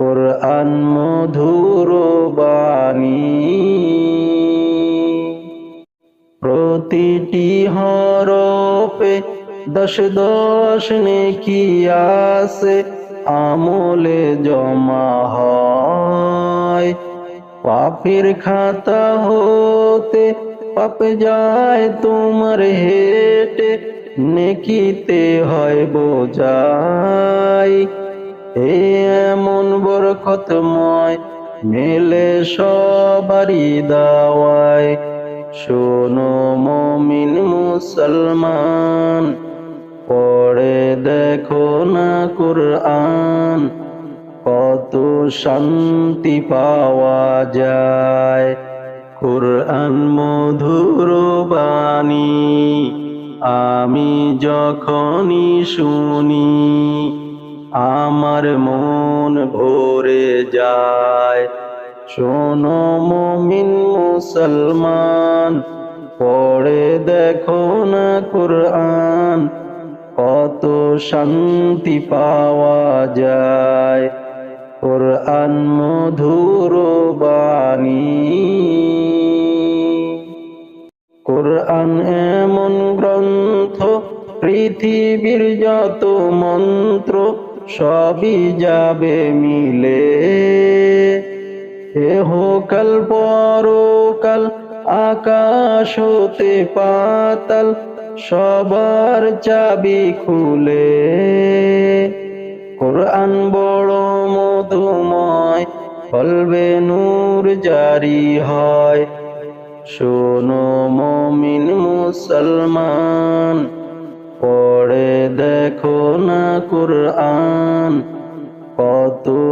কোরআন মধুর বাণী। প্রতিটি হরফে দশ দশ নেকি আসে আমলে জমা হয়। পাপের খাতা হতে পাপ যায়, তোমার হেটে নেকিতে হয় বোঝাই। এ এমন বরকতময় মেলে সবারই দাওয়ায়। শোনো মমিন মুসলমান, পড়ে দেখো না কুরআন, কত শান্তি পাওয়া যায়। কুরআন মধুর বাণী, আমি যখনই শুনি আমার মন ভরে যায়। শোনো মমিন মুসলমান, পড়ে দেখো না কুরআন, কত শান্তি পাওয়া যায়। কোরআন মধুর বাণী। কোরআন এমন গ্রন্থ, পৃথিবীর যত মন্ত্র সবই যাবে মিলে। এহকাল পরকাল আকাশ হতে পাতাল, সবার চাবি খুলে। কোরআন বড় মধুময় ফলবে নূর জারি হয়। শোনো মমিন মুসলমান, পড়ে দেখো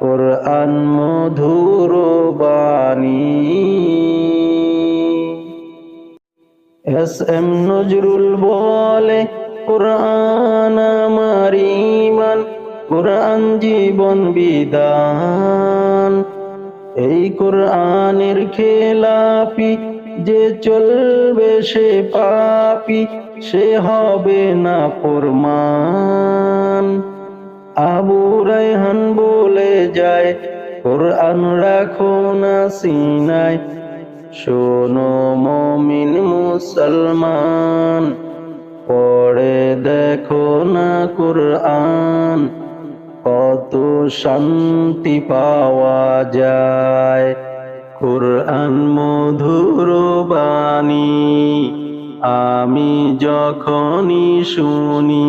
কোরআন মধুর বাণী। এস এম নজরুল বলে, কোরআন আমার ইমান কোরআন জীবন বিধান। এই কোরআনের খেলাপি যে চলবে সে পাপি, সে হবে না ফরমান আবু রায়হান বলে যায়, কোরআন রাখো না সিনায় শোনো মমিন মুসলমান, পড়ে দেখো না কোরআন। কত শান্তি পাওয়া যায়। কোরআন মধুর বাণী, আমি যখনই শুনি